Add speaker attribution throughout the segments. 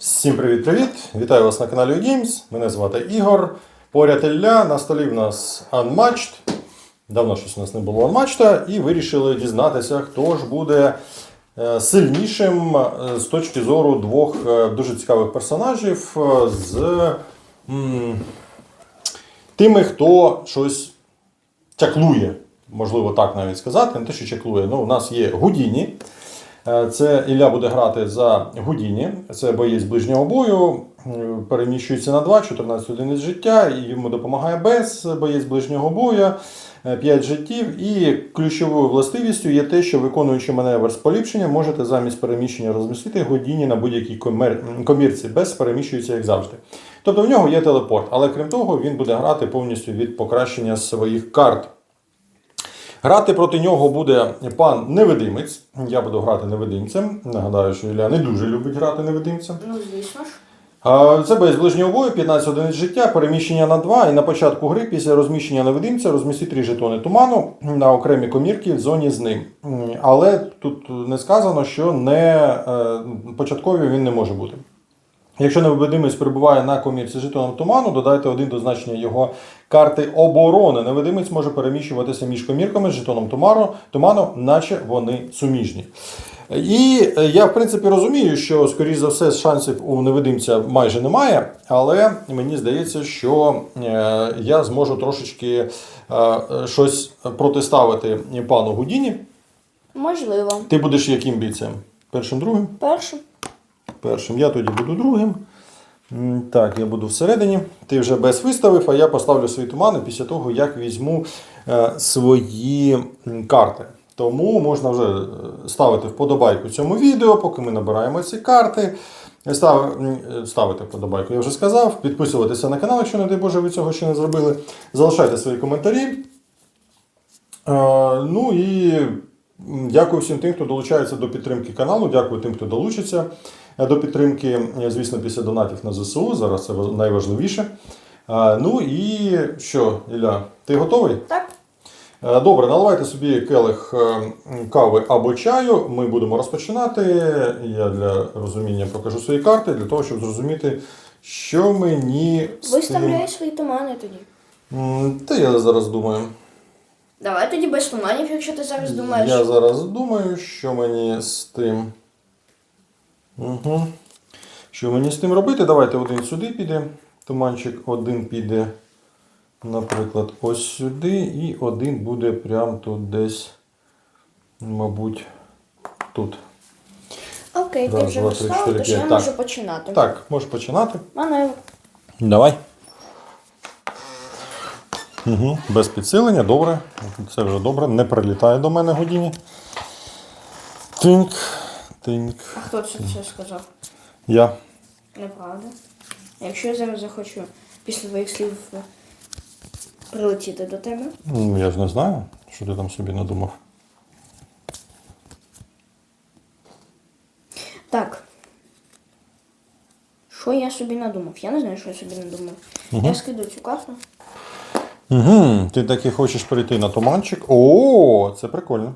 Speaker 1: Всім привіт-привіт! Вітаю вас на каналі Games. Мене звати Ігор. Поряд Ілля. На столі в нас Unmatched. Давно щось у нас не було Unmatched. І вирішили дізнатися, хто ж буде е, сильнішим е, з точки зору двох е, дуже цікавих персонажів з тими, хто щось чаклує. Можливо, так навіть сказати, не те, що чаклує. Ну, у нас є Гудіні. Е, Це Ілля буде грати за Гудіні. Це боєць ближнього бою. е, Переміщується на 2, 14 одиниць життя. І йому допомагає Бес, боєць ближнього бою, 5 життів. І ключовою властивістю є те, що виконуючи маневр з поліпшення, можете замість переміщення розмістити Гудіні на будь-якій комер- комірці. Бес переміщується як завжди. Тобто в нього є телепорт, але крім того, він буде грати повністю від покращення своїх карт. Грати проти нього буде пан невидимець. Я буду грати невидимцем. Нагадаю, що Ілля не дуже любить грати невидимцем.
Speaker 2: Ну, звісно ж.
Speaker 1: Це без ближнього бою, 15 одиниць життя, переміщення на 2. І на початку гри, після розміщення невидимця, розмісти 3 жетони туману на окремі комірки в зоні з ним. Але тут не сказано, що не е, початкові він не може бути. Якщо невидимець перебуває на комірці з жетоном туману, додайте один до значення його карти оборони. Невидимець може переміщуватися між комірками з жетоном туману, туману, наче вони суміжні. І е, я, в принципі, розумію, що, скоріш за все, шансів у невидимця майже немає, але мені здається, що е, я зможу трошечки е, щось протиставити пану Гудіні.
Speaker 2: Можливо.
Speaker 1: Ти будеш яким бійцем? Першим, другим?
Speaker 2: Першим.
Speaker 1: Першим. Я тоді буду другим. Так, я буду всередині. Ти вже без виставив, а я поставлю свої тумани після того, як візьму е, свої карти. Тому можна вже е, ставити вподобайку цьому відео, поки ми набираємо ці карти. Став, е, ставити вподобайку, я вже сказав. Підписуватися на канал, якщо, не дай Боже, ви цього ще не зробили. Залишайте свої коментарі. Ну і дякую всім тим, хто долучається до підтримки каналу. Дякую тим, хто долучиться до підтримки. Е, Звісно, після донатів на ЗСУ. Зараз це найважливіше. Е, Ну і що, Ілля, ти готовий?
Speaker 2: Так.
Speaker 1: Е, Добре, наливайте собі келих е, кави або чаю. Ми будемо розпочинати. Я для розуміння покажу свої карти, для того, щоб зрозуміти, що мені з тим...
Speaker 2: Свої тумани тоді.
Speaker 1: Та я зараз думаю.
Speaker 2: Давай тоді без туманів, якщо ти зараз думаєш.
Speaker 1: Я зараз думаю, що мені з тим. Угу. Що мені з тим робити? Давайте один сюди піде. Туманчик один піде, наприклад, ось сюди, і один буде прямо тут десь, мабуть, тут.
Speaker 2: Окей, ти вже
Speaker 1: два, три,
Speaker 2: то що я можу починати.
Speaker 1: Так, можеш починати.
Speaker 2: Маневр.
Speaker 1: Давай. Угу. Без підсилення, добре. Це вже добре. Не прилітає до мене годині. Тинк. Тинк.
Speaker 2: А хто це все сказав?
Speaker 1: Я.
Speaker 2: Неправда. Якщо я зараз захочу після твоїх слів е, прилетіти до тебе.
Speaker 1: Ну, я ж не знаю, що ти там собі надумав.
Speaker 2: Так. Що я собі надумав? Я не знаю, що я собі надумав. Я скидаю цю карту.
Speaker 1: Угу. Ти таки хочеш перейти на туманчик. О, це прикольно.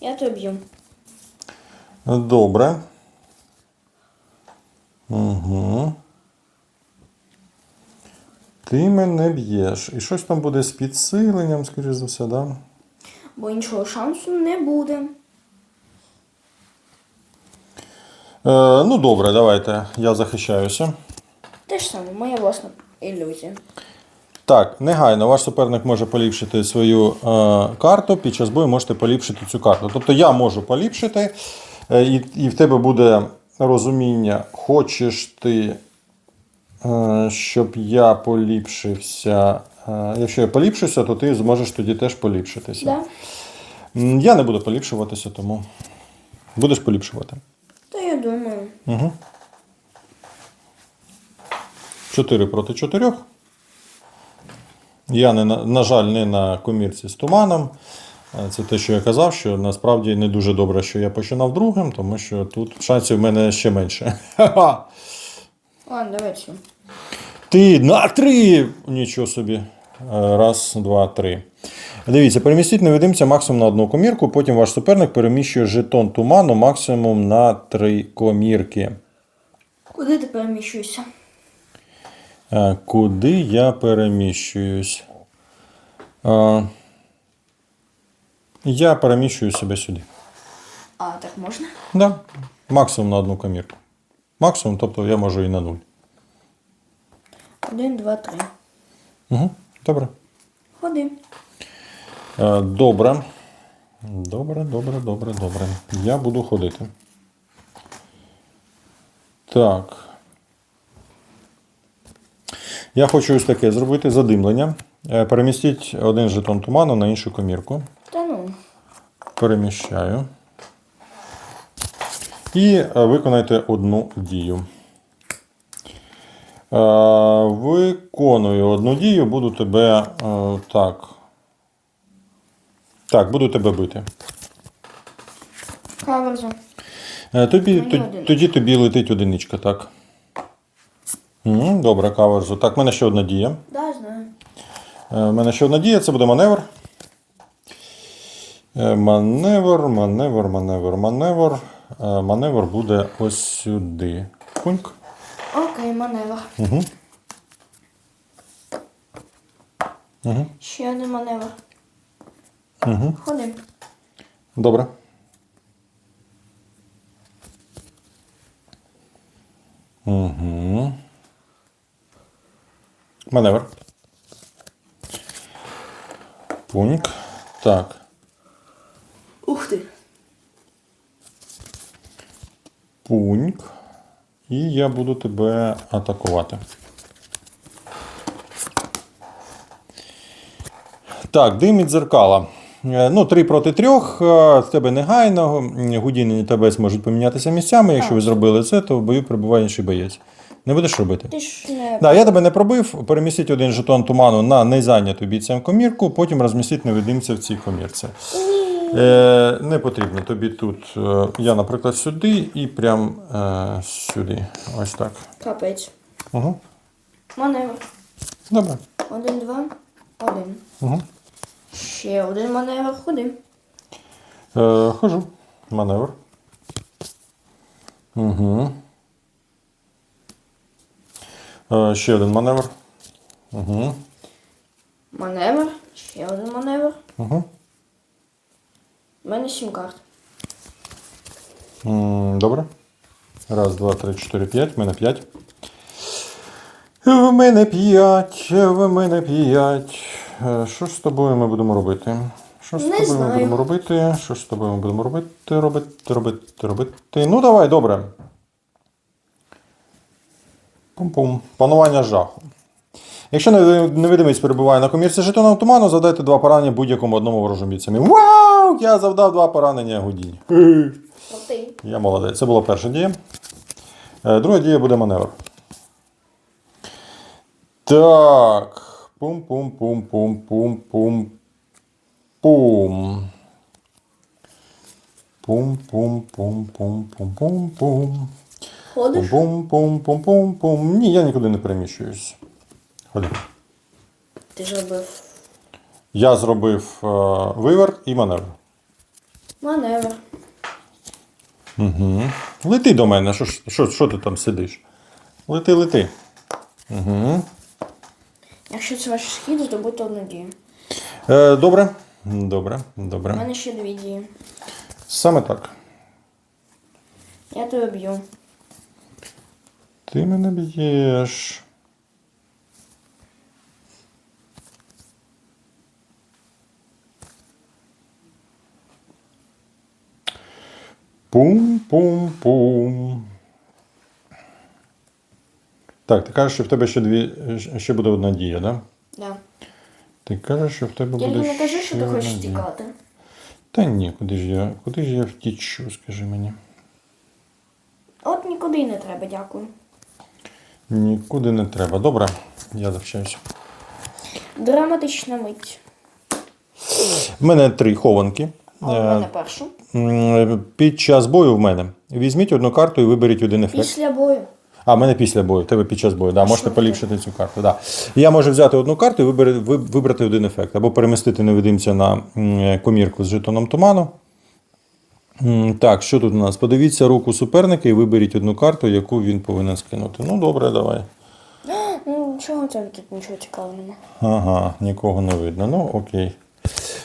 Speaker 2: Я тебе б'ю.
Speaker 1: Добре. Угу. Ти мене б'єш. І щось там буде з підсиленням, скоріш за все, да?
Speaker 2: Бо іншого шансу не буде.
Speaker 1: Е, ну, добре, давайте. Я захищаюся.
Speaker 2: Те ж саме, моя власна ілюзія.
Speaker 1: Так, негайно ваш суперник може поліпшити свою е, карту. Під час бою можете поліпшити цю карту. Тобто я можу поліпшити, і, і в тебе буде розуміння, хочеш ти, е, щоб я поліпшився. Е, якщо я поліпшуся, то ти зможеш тоді теж поліпшитися.
Speaker 2: Да?
Speaker 1: Я не буду поліпшуватися, тому будеш поліпшувати.
Speaker 2: Та я думаю.
Speaker 1: Угу. 4 проти 4. Я, не, на жаль, не на комірці з туманом. Е, Це те, що я казав, що насправді не дуже добре, що я починав другим, тому що тут шансів в мене ще менше.
Speaker 2: Ладно, давай цю.
Speaker 1: Ти на три! Нічого собі. Е, Раз, два, три. Дивіться, перемістіть невидимця максимум на одну комірку, потім ваш суперник переміщує жетон туману максимум на три комірки.
Speaker 2: Куди ти переміщуєшся?
Speaker 1: Е, Куди я переміщуюсь? Е, Я переміщую себе сюди.
Speaker 2: А, так можна?
Speaker 1: Да. Максимум на одну комірку. Максимум, тобто я можу і на нуль.
Speaker 2: Один, два, три.
Speaker 1: Угу. Добре.
Speaker 2: Ходи.
Speaker 1: Е, Добре. Добре, добре, добре, добре. Я буду ходити. Так. Я хочу ось таке зробити задимлення. Е, Перемістіть один жетон туману на іншу комірку. Переміщаю. І е, виконайте одну дію. Е, Виконую одну дію, буду тебе. е, Так. Так, буду тебе бити.
Speaker 2: Каверзу.
Speaker 1: Е, Тобі, тоді, тоді тобі летить одиничка, так. Добре, каверзу. Так, в мене ще одна дія.
Speaker 2: Да, знаю.
Speaker 1: В мене ще одна дія, це буде маневр. Е, Маневр, маневр, маневр, маневр. Е, Маневр буде ось сюди. Пуньк.
Speaker 2: Окей, маневр.
Speaker 1: Угу. Угу.
Speaker 2: Ще один маневр.
Speaker 1: Угу.
Speaker 2: Ходи.
Speaker 1: Добре. Угу. Маневр. Пуньк. Так.
Speaker 2: Ух ти.
Speaker 1: Пуньк. І я буду тебе атакувати. Так, дим від дзеркала. Е, Ну, 3 проти 3. В тебе негайно. М, Гудіни і тебе зможуть помінятися місцями. Якщо ви зробили це, то в бою прибуває інший боєць. Не будеш робити?
Speaker 2: Ти ж не.
Speaker 1: Да, я тебе не пробив. Перемістіть один жетон туману на незайняту бійцем комірку, потім розмістіть невидимця в цій комірці. Е, не потрібно тобі тут. е, я, наприклад, сюди і прям е, сюди. Ось так.
Speaker 2: Капець.
Speaker 1: Угу.
Speaker 2: Маневр.
Speaker 1: Добре.
Speaker 2: Один, два, один.
Speaker 1: Угу.
Speaker 2: Ще один маневр. Ходи.
Speaker 1: Е, хожу. Маневр. Угу. Е, ще один маневр. Угу.
Speaker 2: Маневр. Ще один маневр.
Speaker 1: Угу.
Speaker 2: Мене сім карт.
Speaker 1: М, Добре. Раз, два, три, чотири, п'ять. В мене п'ять. В мене п'ять. В мене п'ять. Е, Що з тобою ми будемо робити? Що з
Speaker 2: Не
Speaker 1: тобою ми
Speaker 2: знаю.
Speaker 1: будемо робити? Що з тобою ми будемо робити? Робити, робити, робити. Ну, давай, добре. Пум-пум. Панування жаху. Якщо невид- невидимість перебуває на комірці жетоном туману, завдайте два поранення будь-якому одному ворожому бійцям. Вау! Я завдав два поранення Гудіні. Я молодець. Це була перша дія. Е, Друга дія буде маневр. Так. Пум-пум-пум-пум-пум-пум. Пум. Пум-пум-пум-пум-пум-пум-пум.
Speaker 2: Ходиш?
Speaker 1: Пум-пум-пум-пум-пум. Ні, я нікуди не переміщуюсь. Ходи.
Speaker 2: Ти ж робив
Speaker 1: Я зробив е, виверт і маневр.
Speaker 2: маневр.
Speaker 1: Угу. Лети до мене, що, ж- що, що ти там сидиш? Лети, лети. Угу.
Speaker 2: Якщо це ваш схід, здобути одну дію.
Speaker 1: Е, добре. Добре,
Speaker 2: У
Speaker 1: добре.
Speaker 2: мене ще дві дії.
Speaker 1: Саме так.
Speaker 2: Я тебе б'ю.
Speaker 1: Ти мене б'єш. Пум-пум-пум. Так, ти кажеш, що в тебе ще дві. ще буде одна дія, да?
Speaker 2: Да.
Speaker 1: Ти кажеш, що в тебе
Speaker 2: Тільки
Speaker 1: буде.
Speaker 2: не кажи, що ти хочеш
Speaker 1: дія.
Speaker 2: тікати.
Speaker 1: Та ні, куди ж я. Куди ж я втічу, скажи мені.
Speaker 2: От нікуди не треба, дякую.
Speaker 1: Нікуди не треба. Добре, я завчаюся.
Speaker 2: Драматична мить.
Speaker 1: У мене три хованки.
Speaker 2: А у
Speaker 1: Е,
Speaker 2: мене першу.
Speaker 1: Під час бою в мене. Візьміть одну карту і виберіть один ефект.
Speaker 2: Після бою.
Speaker 1: А, в мене після бою, в тебе під час бою. Да, можете поліпшити цю карту. Да. Я можу взяти одну карту і вибрати один ефект. Або перемістити невидимця на комірку з жетоном туману. Так, що тут у нас? Подивіться руку суперника і виберіть одну карту, яку він повинен скинути. Ну, добре, давай.
Speaker 2: Ну, чого це тут нічого цікавого нема?
Speaker 1: Ага, нікого не видно. Ну, окей.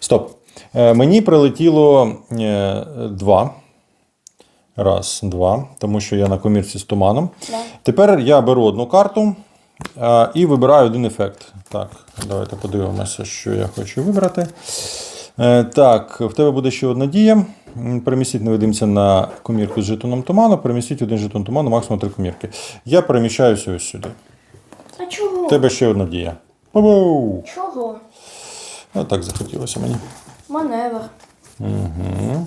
Speaker 1: Стоп. Е, мені прилетіло е, два. Раз, два, тому що я на комірці з туманом.
Speaker 2: Да.
Speaker 1: Тепер я беру одну карту е, і вибираю один ефект. Так, давайте подивимося, що я хочу вибрати. Так, в тебе буде ще одна дія. Перемістіть невидимця на комірку з жетоном туману, перемістіть один жетон туману, максимум три комірки. Я переміщаюся ось сюди.
Speaker 2: А чого?
Speaker 1: В тебе ще одна дія.
Speaker 2: Чого?
Speaker 1: А так захотілося мені.
Speaker 2: Маневр.
Speaker 1: Угу.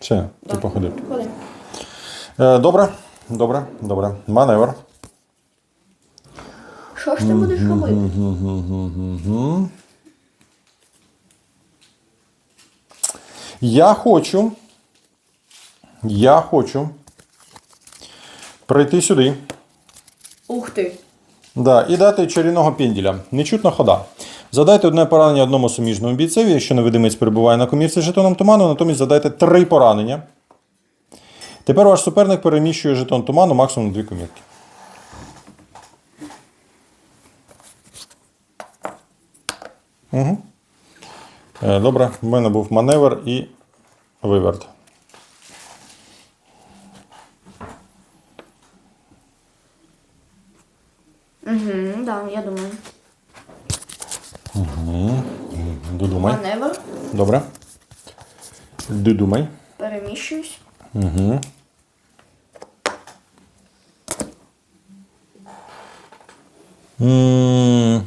Speaker 1: Все, ти походив.
Speaker 2: Ходи.
Speaker 1: Е, добре, добре, добре. Маневр.
Speaker 2: Що ж ти будеш робити?
Speaker 1: Я хочу. Я хочу прийти сюди.
Speaker 2: Ух ти.
Speaker 1: Да, і дати чарівного пінділя. Нечутна хода. Задайте одне поранення одному суміжному бійцеві, якщо невидимець перебуває на комірці жетоном туману, натомість задайте три поранення. Тепер ваш суперник переміщує жетон туману максимум дві комірки. Угу. Добре, в мене був маневр і виверт.
Speaker 2: Угу, да, я думаю.
Speaker 1: Додумай.
Speaker 2: Маневр.
Speaker 1: Добре. Додумай.
Speaker 2: Переміщуюсь.
Speaker 1: Угу. м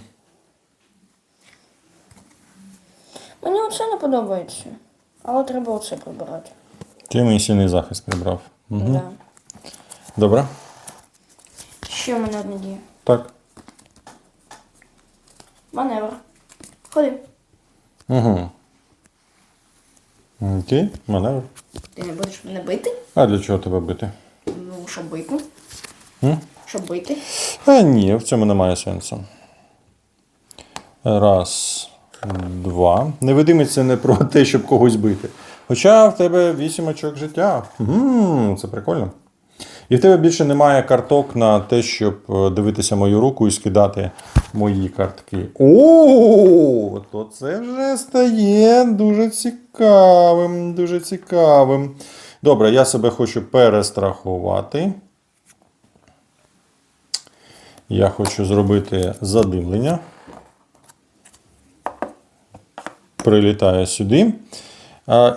Speaker 2: Мені оце не подобається. Але треба оце прибирати.
Speaker 1: Ти мій сильний захист прибрав. Угу.
Speaker 2: Да.
Speaker 1: Добре.
Speaker 2: Ще в мене одна дія.
Speaker 1: Так.
Speaker 2: Маневр. Ходи.
Speaker 1: Угу. Ти? Маневр.
Speaker 2: Ти не будеш мене бити?
Speaker 1: А для чого тебе бити?
Speaker 2: Ну, щоб бити.
Speaker 1: М?
Speaker 2: Щоб бити.
Speaker 1: А ні, в цьому немає сенсу. Раз, два. Невидимість це не про те, щоб когось бити. Хоча в тебе вісім очок життя. М, Це прикольно. І в тебе більше немає карток на те, щоб е, дивитися мою руку і скидати мої картки. О, то це вже стає дуже цікавим. Дуже цікавим. Добре, я себе хочу перестрахувати. Я хочу зробити задимлення. Прилітаю сюди.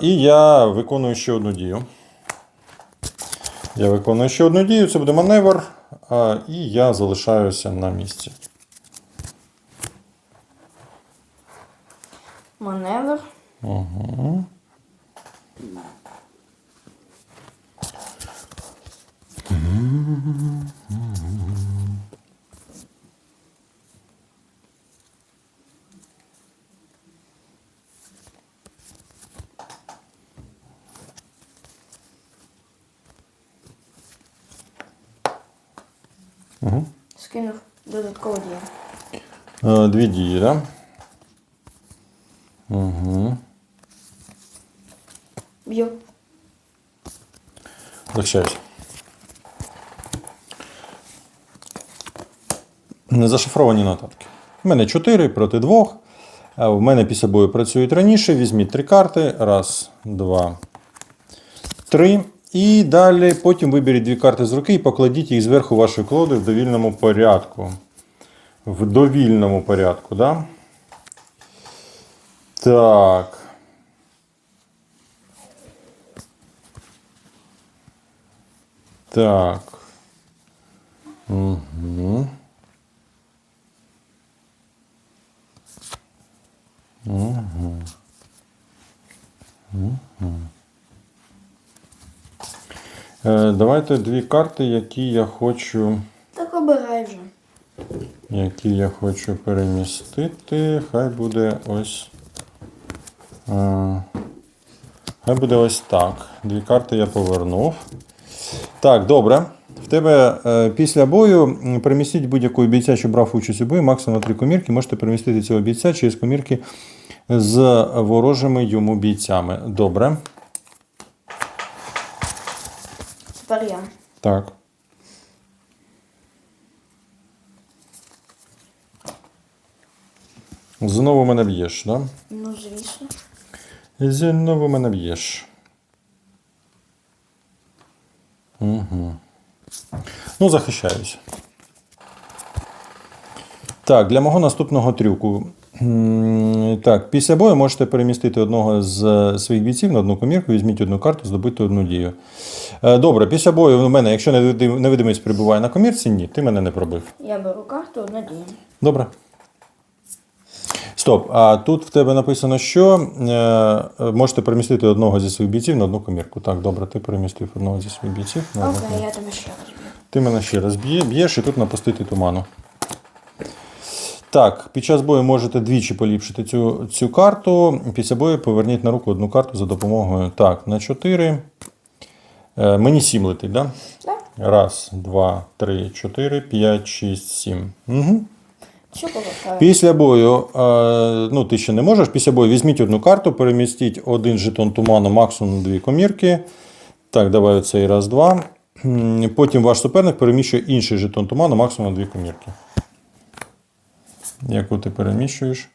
Speaker 1: І я виконую ще одну дію. Я виконую ще одну дію, це буде маневр, і я залишаюся на місці.
Speaker 2: Маневр.
Speaker 1: Угу. Дві дії, так? Да? Угу.
Speaker 2: Б'ю.
Speaker 1: Захищаюся. Незашифровані нотатки. У мене 4 проти 2. А в мене після бою працюють раніше. Візьміть три карти. Раз, два, три. І далі потім виберіть дві карти з руки і покладіть їх зверху вашої колоди в довільному порядку. В довільному порядку, да? Так. Так. Угу. Угу. Угу. Давайте дві карти, які я хочу. Які я хочу перемістити. Хай буде ось. Е, хай буде ось так. Дві карти я повернув. Так, добре. В тебе е, після бою перемістіть будь-якого бійця, що брав участь у бою, максимум три комірки. Можете перемістити цього бійця через комірки з ворожими йому бійцями. Добре.
Speaker 2: Тепер я.
Speaker 1: Так. Знову мене б'єш, так? Да?
Speaker 2: Ну, звісно.
Speaker 1: Знову мене б'єш. Угу. Ну, захищаюся. Так, для мого наступного трюку. Так, після бою можете перемістити одного з е, своїх бійців на одну комірку, візьміть одну карту, здобути одну дію. Е, Добре, після бою у мене, якщо невидимість перебуває на комірці, ні, ти мене не пробив.
Speaker 2: Я беру карту, одна дія.
Speaker 1: Добре. Стоп. А тут в тебе написано, що е, можете перемістити одного зі своїх бійців на одну комірку. Так, добре, ти перемістив одного зі своїх бійців на одну
Speaker 2: Окей,
Speaker 1: комірку.
Speaker 2: я тебе ще раз б'ю.
Speaker 1: Ти мене ще раз б'є, б'єш і тут напустити туману. Так, під час бою можете двічі поліпшити цю, цю карту. Після бою поверніть на руку одну карту за допомогою. Так, на 4. Е, мені 7 летить, так? Да?
Speaker 2: Так?
Speaker 1: Раз, два, три, чотири, п'ять, шість, сім. Угу.
Speaker 2: Що повертаю?
Speaker 1: Після бою, е, ну ти ще не можеш. Після бою візьміть одну карту, перемістіть один жетон туману, максимум дві комірки. Так, давай оцей раз, два. Потім ваш суперник переміщує інший жетон туману, максимум дві комірки. Яку ти переміщуєш?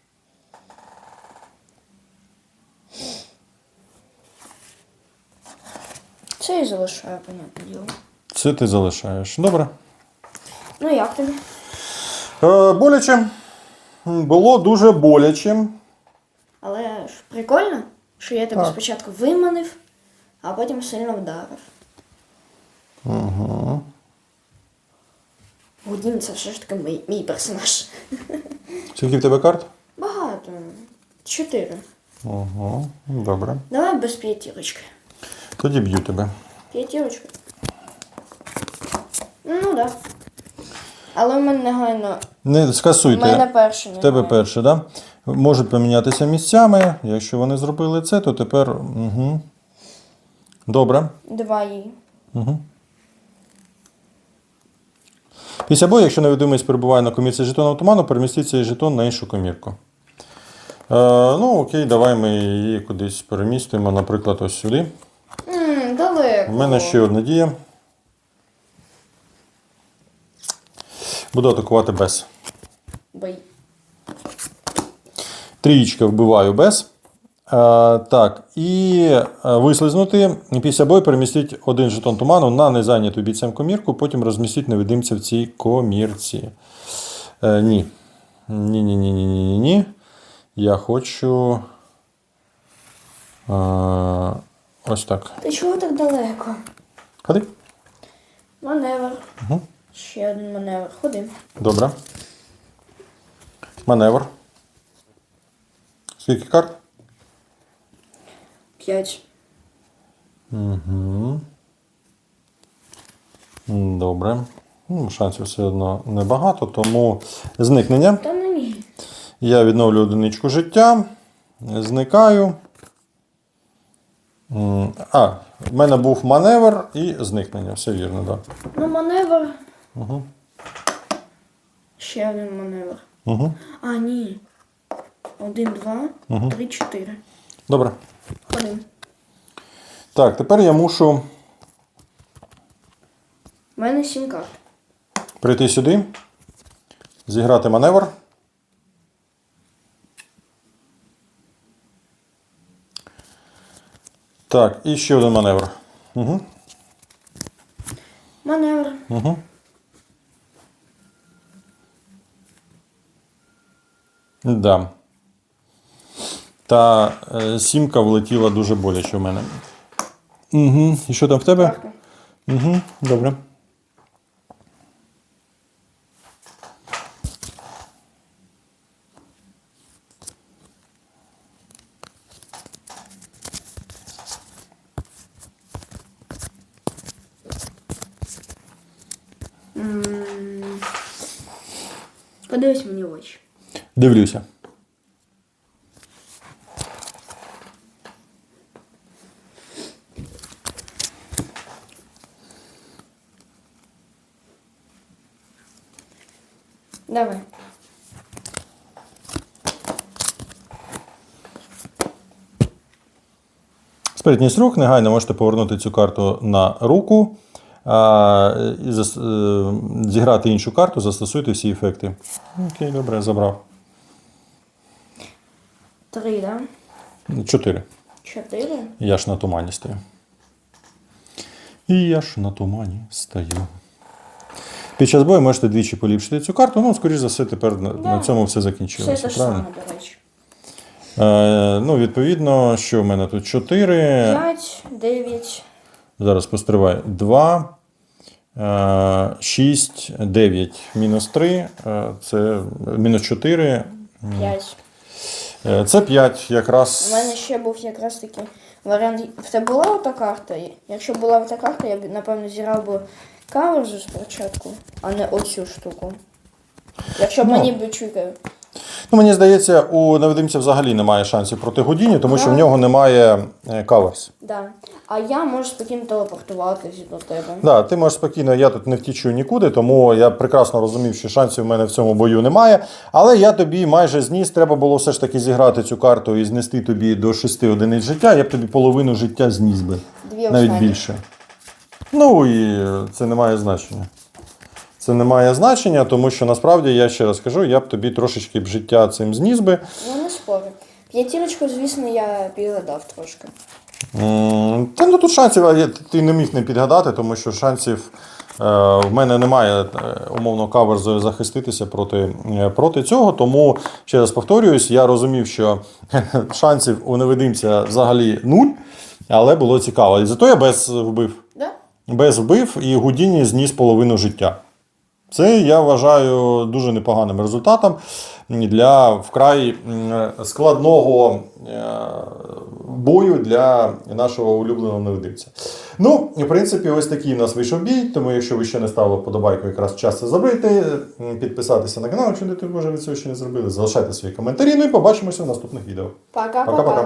Speaker 2: Це і залишаю, понятне діло.
Speaker 1: Це ти залишаєш. Добре.
Speaker 2: Ну як тобі?
Speaker 1: Е, боляче. Було дуже боляче.
Speaker 2: Але ж прикольно, що я тебе
Speaker 1: Так.
Speaker 2: спочатку виманив, а потім сильно вдарив.
Speaker 1: Угу.
Speaker 2: Гудін це все ж таки мій, мій персонаж.
Speaker 1: Скільки в тебе карт?
Speaker 2: Багато. Чотири.
Speaker 1: Угу. Добре.
Speaker 2: Давай без п'ятірочки.
Speaker 1: Тоді б'ю тебе.
Speaker 2: П'ятірочка. Ну да. Але в мене негайно.
Speaker 1: Не скасуйте.
Speaker 2: мене перше
Speaker 1: В тебе перше, да? Можуть помінятися місцями. Якщо вони зробили це, то тепер. Угу. Добре.
Speaker 2: Два її.
Speaker 1: Угу. Після бою, якщо невідомість перебуває на комірці жетону туману, перемістіть цей жетон на іншу комірку. Е, ну, окей, давай ми її кудись перемістимо, наприклад, ось сюди.
Speaker 2: Ммм, далеко.
Speaker 1: У мене ще одна дія. Буду атакувати без.
Speaker 2: Бий.
Speaker 1: Трієчка вбиваю без. А, так, і е, вислизнути. Після бою перемістіть один жетон туману на незайняту бійцем комірку, потім розмістіть невидимця в цій комірці. Е, ні. Ні, ні, ні, ні, ні, ні, ні. Я хочу. Е, ось так.
Speaker 2: Ти чого так далеко?
Speaker 1: Ходи.
Speaker 2: Маневр.
Speaker 1: Угу.
Speaker 2: Ще один маневр. Ходи.
Speaker 1: Добре. Маневр. Скільки карт?
Speaker 2: П'ять.
Speaker 1: Угу. Добре. Ну, шансів все одно небагато, тому зникнення.
Speaker 2: Та ну ні.
Speaker 1: Я відновлю одиничку життя. Зникаю. А, в мене був маневр і зникнення. Все вірно, так.
Speaker 2: Ну, маневр.
Speaker 1: Угу.
Speaker 2: Ще один маневр.
Speaker 1: Угу.
Speaker 2: А, ні. Один, два,
Speaker 1: Мгм.
Speaker 2: три, чотири.
Speaker 1: Добре.
Speaker 2: Ходи.
Speaker 1: Так, тепер я мушу
Speaker 2: У мене сім карт.
Speaker 1: прийти сюди, зіграти маневр. Так, і ще один маневр. Угу.
Speaker 2: Маневр.
Speaker 1: Угу. Да. Та е, сімка влетіла дуже боляче в мене. Угу. І що там в тебе? Угу. Добре.
Speaker 2: Подивись мені в очі.
Speaker 1: Дивлюся.
Speaker 2: Давай.
Speaker 1: Спритність рук негайно можете повернути цю карту на руку, е, зіграти іншу карту, застосуйте всі ефекти. Окей, добре, забрав.
Speaker 2: Три, да?
Speaker 1: Чотири.
Speaker 2: Чотири?
Speaker 1: Я ж на тумані стою. І я ж на тумані стою. Під час бою можете двічі поліпшити цю карту, ну, скоріш за все, тепер
Speaker 2: да.
Speaker 1: на цьому все закінчилося.
Speaker 2: Все те ж саме, до речі.
Speaker 1: Е, ну, відповідно, що в мене тут 4.
Speaker 2: 5, 9.
Speaker 1: Зараз постриваю. 2, 6, 9, мінус 3, е, це мінус 4. 5. Це 5 якраз.
Speaker 2: У мене ще був якраз такий варіант. Тебе була ота карта? Якщо була ота карта, я б напевно зіграв би каверзу спочатку, а не оцю штуку. Якщо б
Speaker 1: Ну.
Speaker 2: мені б чуйка.
Speaker 1: Ну, мені здається, у невидимця взагалі немає шансів проти Гудіні, тому що в нього немає е, каверс.
Speaker 2: Да. А я можу спокійно телепортуватися до тебе.
Speaker 1: Да, ти можеш спокійно, я тут не втічу нікуди, тому я прекрасно розумів, що шансів в мене в цьому бою немає. Але я тобі майже зніс, треба було все ж таки зіграти цю карту і знести тобі до 6 одиниць життя. Я б тобі половину життя зніс би.
Speaker 2: Дві
Speaker 1: Навіть більше. Ну і е, це не має значення. Це не має значення, тому що насправді я ще раз кажу, я б тобі трошечки б життя цим зніс би.
Speaker 2: Ну не спорю. П'ятірочку, звісно, я підгадав трошки.
Speaker 1: М, Та ну тут шансів а, я- ти не міг не підгадати, тому що шансів е, в мене немає е, умовно каверзою захиститися проти, е, проти цього. Тому ще раз повторююсь, я розумів, що шансів у невидимця взагалі нуль, але було цікаво. І зато я без вбив.
Speaker 2: Да?
Speaker 1: Без вбив і Гудіні зніс половину життя. Це я вважаю дуже непоганим результатом для вкрай складного е, бою для нашого улюбленого невидимця. Ну, в принципі, ось такий у нас вийшов бій. Тому, якщо ви ще не ставили вподобайку, якраз час це зробити, підписатися на канал, якщо не може ви цього ще не зробили, залишайте свої коментарі. Ну і побачимося в наступних відео. Пока-пока.